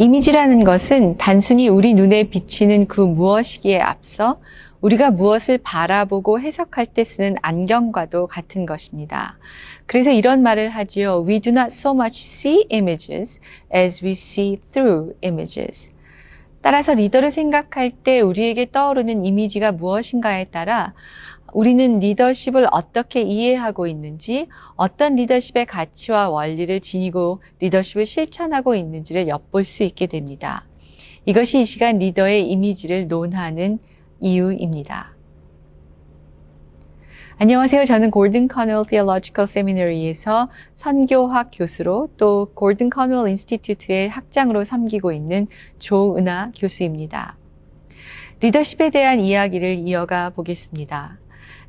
이미지라는 것은 단순히 우리 눈에 비치는 그 무엇이기에 앞서 우리가 무엇을 바라보고 해석할 때 쓰는 안경과도 같은 것입니다. 그래서 이런 말을 하지요. We do not so much see images as we see through images. 따라서 리더를 생각할 때 우리에게 떠오르는 이미지가 무엇인가에 따라 우리는 리더십을 어떻게 이해하고 있는지, 어떤 리더십의 가치와 원리를 지니고 리더십을 실천하고 있는지를 엿볼 수 있게 됩니다. 이것이 이 시간 리더의 이미지를 논하는 이유입니다. 안녕하세요. 저는 골든 커널 Theological Seminary에서 선교학 교수로 또 골든 커널 인스티튜트의 학장으로 섬기고 있는 조은아 교수입니다. 리더십에 대한 이야기를 이어가 보겠습니다.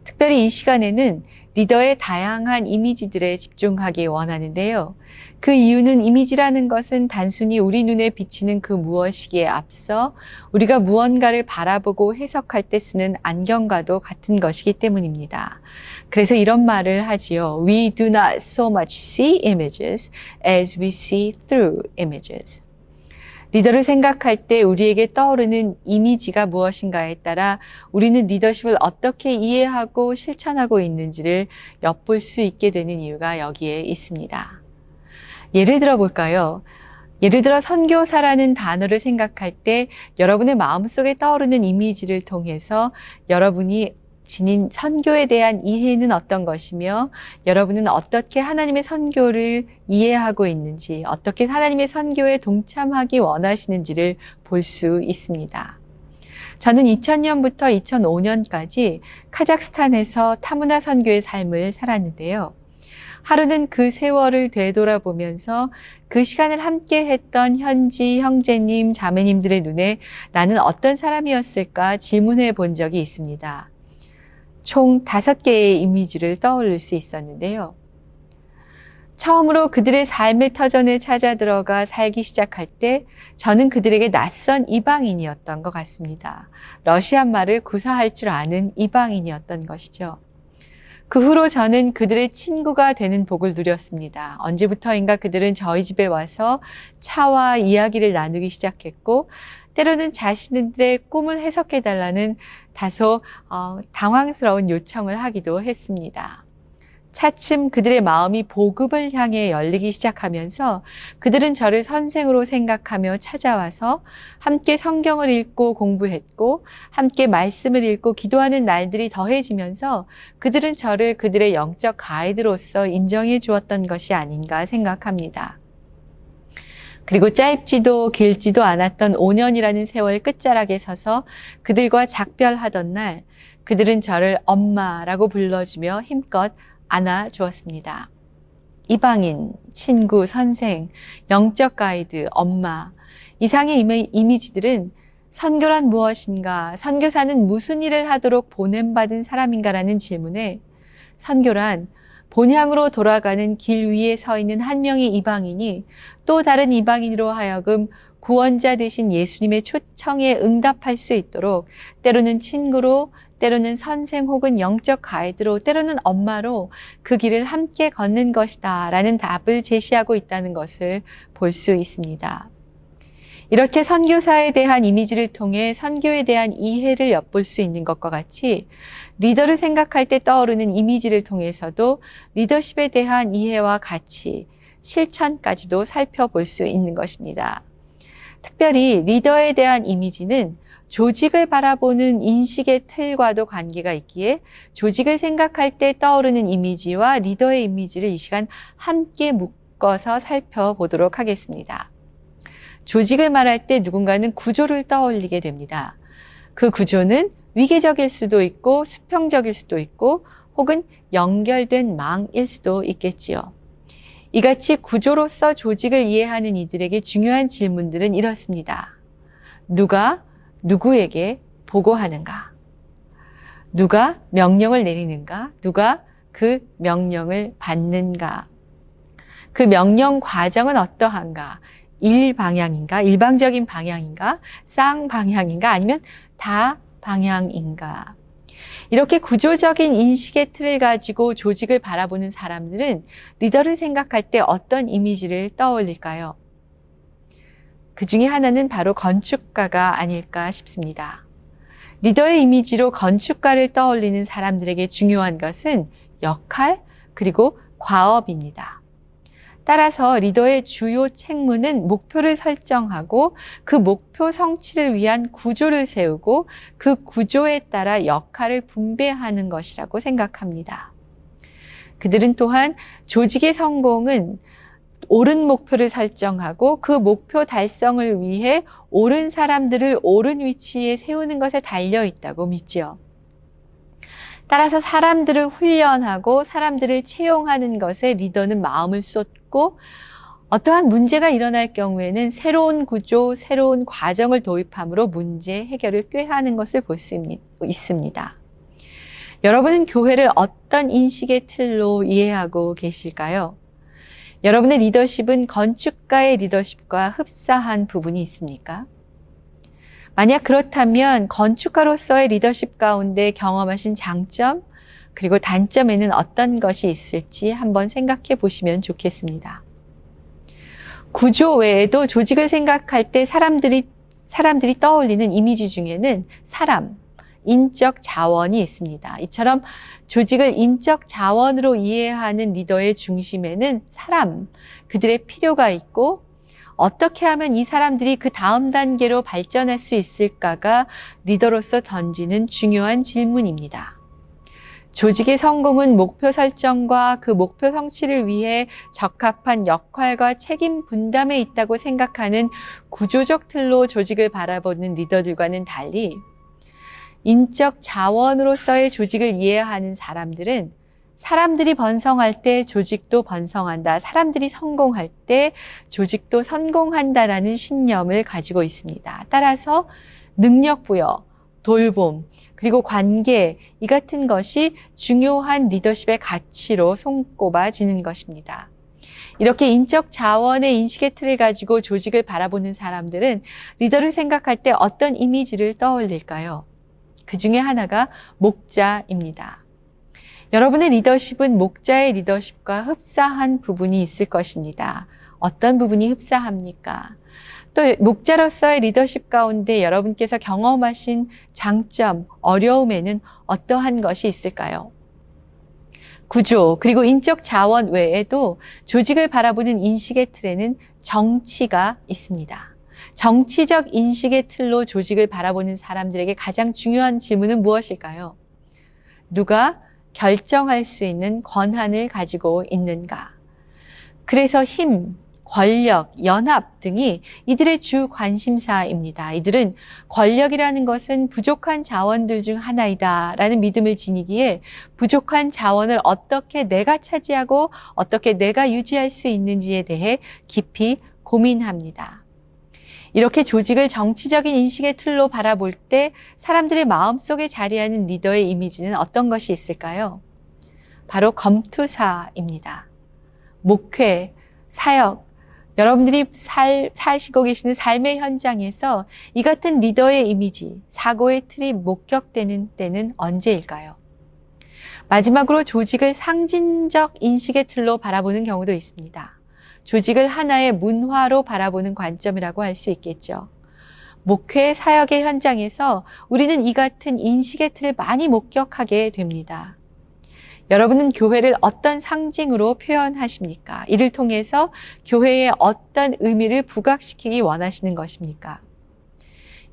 특별히 이 시간에는 리더의 다양한 이미지들에 집중하기 원하는데요. 그 이유는 이미지라는 것은 단순히 우리 눈에 비치는 그 무엇이기에 앞서 우리가 무언가를 바라보고 해석할 때 쓰는 안경과도 같은 것이기 때문입니다. 그래서 이런 말을 하지요. We do not so much see images as we see through images. 리더를 생각할 때 우리에게 떠오르는 이미지가 무엇인가에 따라 우리는 리더십을 어떻게 이해하고 실천하고 있는지를 엿볼 수 있게 되는 이유가 여기에 있습니다. 예를 들어 볼까요? 예를 들어 선교사라는 단어를 생각할 때 여러분의 마음속에 떠오르는 이미지를 통해서 여러분이 지닌 선교에 대한 이해는 어떤 것이며 여러분은 어떻게 하나님의 선교를 이해하고 있는지 어떻게 하나님의 선교에 동참하기 원하시는지를 볼 수 있습니다. 저는 2000년부터 2005년까지 카자흐스탄에서 타문화 선교의 삶을 살았는데요. 하루는 그 세월을 되돌아보면서 그 시간을 함께 했던 현지 형제님, 자매님들의 눈에 나는 어떤 사람이었을까 질문해 본 적이 있습니다. 총 다섯 개의 이미지를 떠올릴 수 있었는데요. 처음으로 그들의 삶의 터전에 찾아 들어가 살기 시작할 때 저는 그들에게 낯선 이방인이었던 것 같습니다. 러시안 말을 구사할 줄 아는 이방인이었던 것이죠. 그 후로 저는 그들의 친구가 되는 복을 누렸습니다. 언제부터인가 그들은 저희 집에 와서 차와 이야기를 나누기 시작했고, 때로는 자신들의 꿈을 해석해 달라는 다소 어, 당황스러운 요청을 하기도 했습니다. 차츰 그들의 마음이 보급을 향해 열리기 시작하면서 그들은 저를 선생으로 생각하며 찾아와서 함께 성경을 읽고 공부했고 함께 말씀을 읽고 기도하는 날들이 더해지면서 그들은 저를 그들의 영적 가이드로서 인정해 주었던 것이 아닌가 생각합니다. 그리고 짧지도 길지도 않았던 5년이라는 세월 끝자락에 서서 그들과 작별하던 날 그들은 저를 엄마라고 불러주며 힘껏 안아주었습니다. 이방인, 친구, 선생, 영적 가이드, 엄마. 이상의 이미지들은 선교란 무엇인가, 선교사는 무슨 일을 하도록 보냄받은 사람인가라는 질문에 선교란 본향으로 돌아가는 길 위에 서 있는 한 명의 이방인이 또 다른 이방인으로 하여금 구원자 되신 예수님의 초청에 응답할 수 있도록 때로는 친구로 때로는 선생 혹은 영적 가이드로, 때로는 엄마로 그 길을 함께 걷는 것이다. 라는 답을 제시하고 있다는 것을 볼 수 있습니다. 이렇게 선교사에 대한 이미지를 통해 선교에 대한 이해를 엿볼 수 있는 것과 같이 리더를 생각할 때 떠오르는 이미지를 통해서도 리더십에 대한 이해와 가치, 실천까지도 살펴볼 수 있는 것입니다. 특별히 리더에 대한 이미지는 조직을 바라보는 인식의 틀과도 관계가 있기에 조직을 생각할 때 떠오르는 이미지와 리더의 이미지를 이 시간 함께 묶어서 살펴보도록 하겠습니다. 조직을 말할 때 누군가는 구조를 떠올리게 됩니다. 그 구조는 위계적일 수도 있고 수평적일 수도 있고 혹은 연결된 망일 수도 있겠지요. 이같이 구조로서 조직을 이해하는 이들에게 중요한 질문들은 이렇습니다. 누가 누구에게 보고하는가? 누가 명령을 내리는가? 누가 그 명령을 받는가? 그 명령 과정은 어떠한가? 일 방향인가? 일방적인 방향인가? 쌍 방향인가? 아니면 다 방향인가? 이렇게 구조적인 인식의 틀을 가지고 조직을 바라보는 사람들은 리더를 생각할 때 어떤 이미지를 떠올릴까요? 그 중에 하나는 바로 건축가가 아닐까 싶습니다. 리더의 이미지로 건축가를 떠올리는 사람들에게 중요한 것은 역할 그리고 과업입니다. 따라서 리더의 주요 책무는 목표를 설정하고 그 목표 성취를 위한 구조를 세우고 그 구조에 따라 역할을 분배하는 것이라고 생각합니다. 그들은 또한 조직의 성공은 옳은 목표를 설정하고 그 목표 달성을 위해 옳은 사람들을 옳은 위치에 세우는 것에 달려 있다고 믿지요. 따라서 사람들을 훈련하고 사람들을 채용하는 것에 리더는 마음을 쏟고 어떠한 문제가 일어날 경우에는 새로운 구조, 새로운 과정을 도입함으로 문제 해결을 꾀하는 것을 볼 수 있습니다. 여러분은 교회를 어떤 인식의 틀로 이해하고 계실까요? 여러분의 리더십은 건축가의 리더십과 흡사한 부분이 있습니까? 만약 그렇다면 건축가로서의 리더십 가운데 경험하신 장점, 그리고 단점에는 어떤 것이 있을지 한번 생각해 보시면 좋겠습니다. 구조 외에도 조직을 생각할 때 사람들이, 사람들이 떠올리는 이미지 중에는 사람, 인적 자원이 있습니다. 이처럼 조직을 인적 자원으로 이해하는 리더의 중심에는 사람, 그들의 필요가 있고 어떻게 하면 이 사람들이 그 다음 단계로 발전할 수 있을까가 리더로서 던지는 중요한 질문입니다. 조직의 성공은 목표 설정과 그 목표 성취를 위해 적합한 역할과 책임 분담에 있다고 생각하는 구조적 틀로 조직을 바라보는 리더들과는 달리 인적 자원으로서의 조직을 이해하는 사람들은 사람들이 번성할 때 조직도 번성한다. 사람들이 성공할 때 조직도 성공한다라는 신념을 가지고 있습니다. 따라서 능력 부여, 돌봄, 그리고 관계, 이 같은 것이 중요한 리더십의 가치로 손꼽아지는 것입니다. 이렇게 인적 자원의 인식의 틀을 가지고 조직을 바라보는 사람들은 리더를 생각할 때 어떤 이미지를 떠올릴까요? 그 중에 하나가 목자입니다. 여러분의 리더십은 목자의 리더십과 흡사한 부분이 있을 것입니다. 어떤 부분이 흡사합니까? 또 목자로서의 리더십 가운데 여러분께서 경험하신 장점, 어려움에는 어떠한 것이 있을까요? 구조, 그리고 인적 자원 외에도 조직을 바라보는 인식의 틀에는 정치가 있습니다. 정치적 인식의 틀로 조직을 바라보는 사람들에게 가장 중요한 질문은 무엇일까요? 누가 결정할 수 있는 권한을 가지고 있는가. 그래서 힘, 권력, 연합 등이 이들의 주 관심사입니다. 이들은 권력이라는 것은 부족한 자원들 중 하나이다 라는 믿음을 지니기에 부족한 자원을 어떻게 내가 차지하고 어떻게 내가 유지할 수 있는지에 대해 깊이 고민합니다. 이렇게 조직을 정치적인 인식의 틀로 바라볼 때 사람들의 마음속에 자리하는 리더의 이미지는 어떤 것이 있을까요? 바로 검투사입니다. 목회, 사역, 여러분들이 살, 사시고 계시는 삶의 현장에서 이 같은 리더의 이미지, 사고의 틀이 목격되는 때는 언제일까요? 마지막으로 조직을 상징적 인식의 틀로 바라보는 경우도 있습니다. 조직을 하나의 문화로 바라보는 관점이라고 할 수 있겠죠. 목회 사역의 현장에서 우리는 이 같은 인식의 틀을 많이 목격하게 됩니다. 여러분은 교회를 어떤 상징으로 표현하십니까? 이를 통해서 교회에 어떤 의미를 부각시키기 원하시는 것입니까?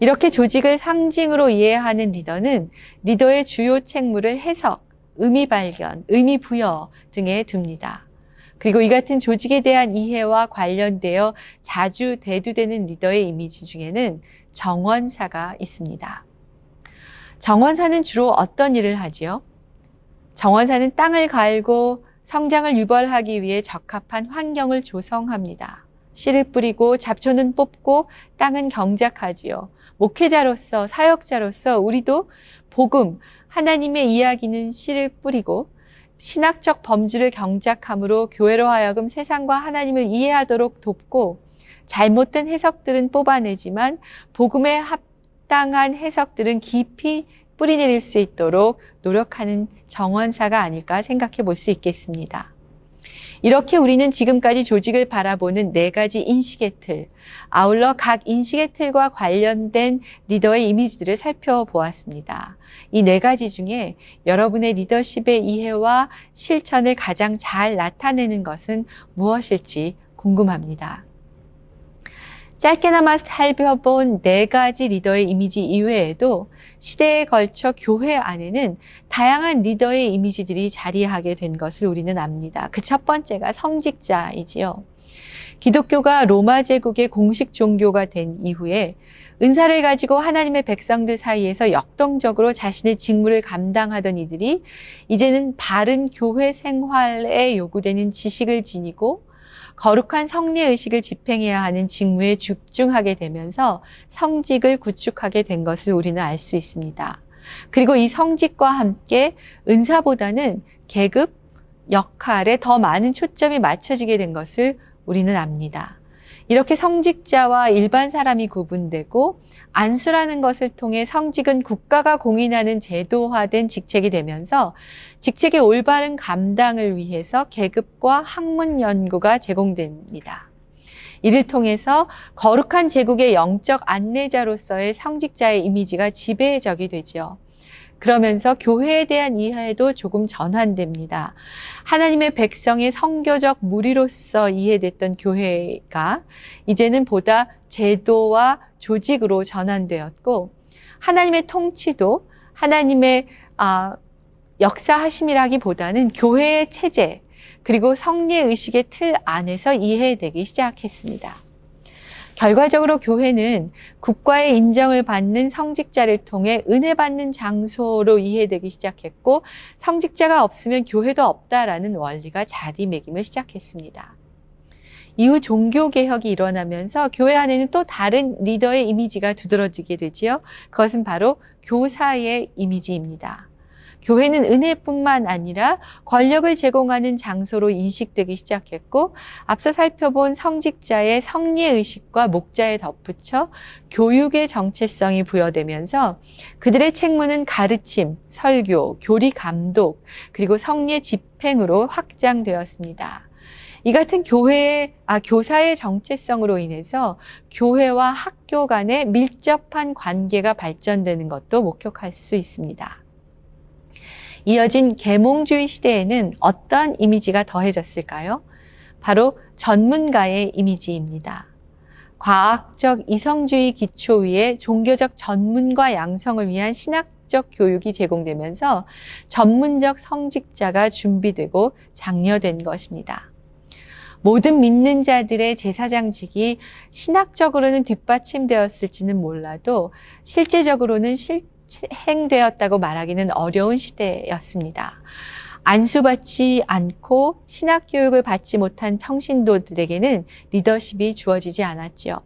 이렇게 조직을 상징으로 이해하는 리더는 리더의 주요 책무를 해석, 의미 발견, 의미 부여 등에 둡니다. 그리고 이 같은 조직에 대한 이해와 관련되어 자주 대두되는 리더의 이미지 중에는 정원사가 있습니다. 정원사는 주로 어떤 일을 하지요? 정원사는 땅을 갈고 성장을 유발하기 위해 적합한 환경을 조성합니다. 씨를 뿌리고 잡초는 뽑고 땅은 경작하지요. 목회자로서 사역자로서 우리도 복음, 하나님의 이야기는 씨를 뿌리고 신학적 범주를 경작함으로 교회로 하여금 세상과 하나님을 이해하도록 돕고 잘못된 해석들은 뽑아내지만 복음에 합당한 해석들은 깊이 뿌리내릴 수 있도록 노력하는 정원사가 아닐까 생각해 볼 수 있겠습니다. 이렇게 우리는 지금까지 조직을 바라보는 네 가지 인식의 틀, 아울러 각 인식의 틀과 관련된 리더의 이미지들을 살펴보았습니다. 이 네 가지 중에 여러분의 리더십의 이해와 실천을 가장 잘 나타내는 것은 무엇일지 궁금합니다. 짧게나마 살펴본 네 가지 리더의 이미지 이외에도 시대에 걸쳐 교회 안에는 다양한 리더의 이미지들이 자리하게 된 것을 우리는 압니다. 그 첫 번째가 성직자이지요. 기독교가 로마 제국의 공식 종교가 된 이후에 은사를 가지고 하나님의 백성들 사이에서 역동적으로 자신의 직무를 감당하던 이들이 이제는 바른 교회 생활에 요구되는 지식을 지니고 거룩한 성례 의식을 집행해야 하는 직무에 집중하게 되면서 성직을 구축하게 된 것을 우리는 알 수 있습니다. 그리고 이 성직과 함께 은사보다는 계급, 역할에 더 많은 초점이 맞춰지게 된 것을 우리는 압니다. 이렇게 성직자와 일반 사람이 구분되고 안수라는 것을 통해 성직은 국가가 공인하는 제도화된 직책이 되면서 직책의 올바른 감당을 위해서 계급과 학문 연구가 제공됩니다. 이를 통해서 거룩한 제국의 영적 안내자로서의 성직자의 이미지가 지배적이 되죠. 그러면서 교회에 대한 이해도 조금 전환됩니다. 하나님의 백성의 성교적 무리로서 이해됐던 교회가 이제는 보다 제도와 조직으로 전환되었고 하나님의 통치도 하나님의 아, 역사하심이라기보다는 교회의 체제 그리고 성례 의식의 틀 안에서 이해되기 시작했습니다. 결과적으로 교회는 국가의 인정을 받는 성직자를 통해 은혜 받는 장소로 이해되기 시작했고 성직자가 없으면 교회도 없다라는 원리가 자리매김을 시작했습니다. 이후 종교 개혁이 일어나면서 교회 안에는 또 다른 리더의 이미지가 두드러지게 되지요. 그것은 바로 교사의 이미지입니다. 교회는 은혜뿐만 아니라 권력을 제공하는 장소로 인식되기 시작했고 앞서 살펴본 성직자의 성리 의식과 목자에 덧붙여 교육의 정체성이 부여되면서 그들의 책무는 가르침, 설교, 교리 감독, 그리고 성리 집행으로 확장되었습니다. 이 같은 교회의, 아, 교사의 정체성으로 인해서 교회와 학교 간의 밀접한 관계가 발전되는 것도 목격할 수 있습니다. 이어진 계몽주의 시대에는 어떤 이미지가 더해졌을까요? 바로 전문가의 이미지입니다. 과학적 이성주의 기초 위에 종교적 전문과 양성을 위한 신학적 교육이 제공되면서 전문적 성직자가 준비되고 장려된 것입니다. 모든 믿는 자들의 제사장직이 신학적으로는 뒷받침되었을지는 몰라도 실제적으로는 실 행되었다고 말하기는 어려운 시대였습니다. 안수받지 않고 신학 교육을 받지 못한 평신도들에게는 리더십이 주어지지 않았죠.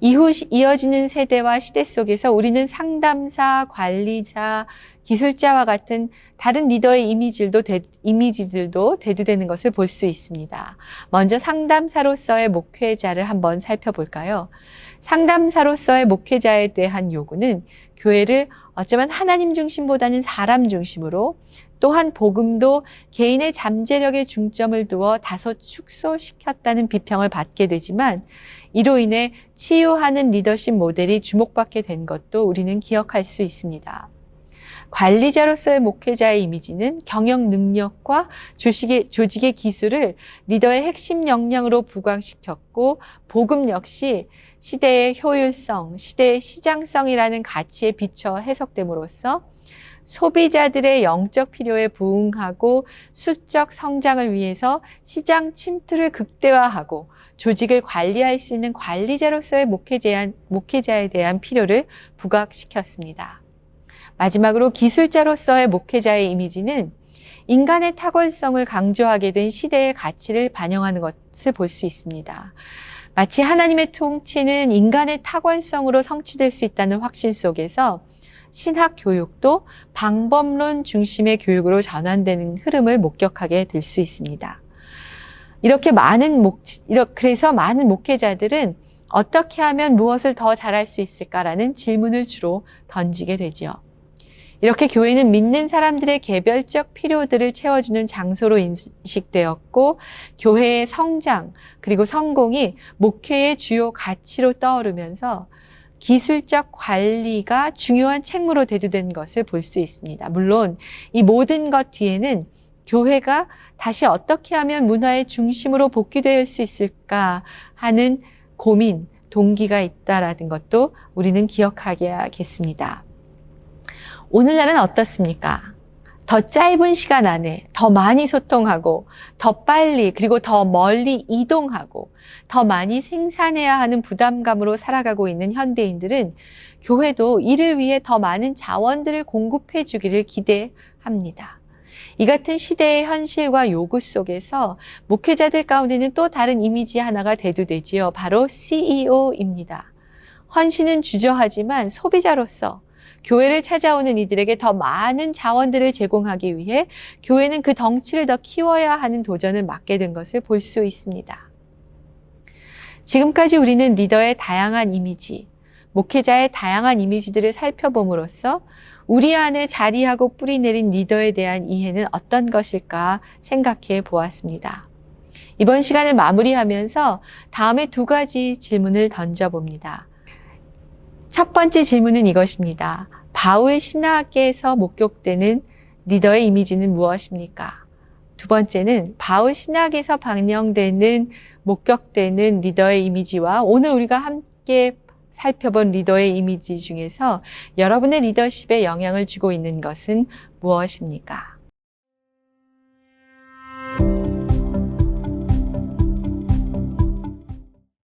이후 이어지는 세대와 시대 속에서 우리는 상담사, 관리자, 기술자와 같은 다른 리더의 이미지들도, 대, 이미지들도 대두되는 것을 볼 수 있습니다. 먼저 상담사로서의 목회자를 한번 살펴볼까요? 상담사로서의 목회자에 대한 요구는 교회를 어쩌면 하나님 중심보다는 사람 중심으로 또한 복음도 개인의 잠재력에 중점을 두어 다소 축소시켰다는 비평을 받게 되지만 이로 인해 치유하는 리더십 모델이 주목받게 된 것도 우리는 기억할 수 있습니다. 관리자로서의 목회자의 이미지는 경영 능력과 조직의, 조직의 기술을 리더의 핵심 역량으로 부각시켰고 복음 역시 시대의 효율성, 시대의 시장성이라는 가치에 비춰 해석됨으로써 소비자들의 영적 필요에 부응하고 수적 성장을 위해서 시장 침투를 극대화하고 조직을 관리할 수 있는 관리자로서의 목회자에 대한 필요를 부각시켰습니다. 마지막으로 기술자로서의 목회자의 이미지는 인간의 탁월성을 강조하게 된 시대의 가치를 반영하는 것을 볼 수 있습니다. 마치 하나님의 통치는 인간의 탁월성으로 성취될 수 있다는 확신 속에서 신학 교육도 방법론 중심의 교육으로 전환되는 흐름을 목격하게 될 수 있습니다. 이렇게 많은 목, 그래서 많은 목회자들은 어떻게 하면 무엇을 더 잘할 수 있을까라는 질문을 주로 던지게 되지요. 이렇게 교회는 믿는 사람들의 개별적 필요들을 채워주는 장소로 인식되었고, 교회의 성장, 그리고 성공이 목회의 주요 가치로 떠오르면서 기술적 관리가 중요한 책무로 대두된 것을 볼 수 있습니다. 물론 이 모든 것 뒤에는 교회가 다시 어떻게 하면 문화의 중심으로 복귀될 수 있을까 하는 고민, 동기가 있다라는 것도 우리는 기억하겠습니다. 오늘날은 어떻습니까? 더 짧은 시간 안에 더 많이 소통하고 더 빨리 그리고 더 멀리 이동하고 더 많이 생산해야 하는 부담감으로 살아가고 있는 현대인들은 교회도 이를 위해 더 많은 자원들을 공급해 주기를 기대합니다. 이 같은 시대의 현실과 요구 속에서 목회자들 가운데는 또 다른 이미지 하나가 대두되지요. 바로 CEO입니다. 헌신은 주저하지만 소비자로서 교회를 찾아오는 이들에게 더 많은 자원들을 제공하기 위해 교회는 그 덩치를 더 키워야 하는 도전을 맡게 된 것을 볼 수 있습니다. 지금까지 우리는 리더의 다양한 이미지, 목회자의 다양한 이미지들을 살펴봄으로써 우리 안에 자리하고 뿌리 내린 리더에 대한 이해는 어떤 것일까 생각해 보았습니다. 이번 시간을 마무리하면서 다음에 두 가지 질문을 던져봅니다. 첫 번째 질문은 이것입니다. 바울 신학에서 목격되는 리더의 이미지는 무엇입니까? 두 번째는 바울 신학에서 반영되는 목격되는 리더의 이미지와 오늘 우리가 함께 살펴본 리더의 이미지 중에서 여러분의 리더십에 영향을 주고 있는 것은 무엇입니까?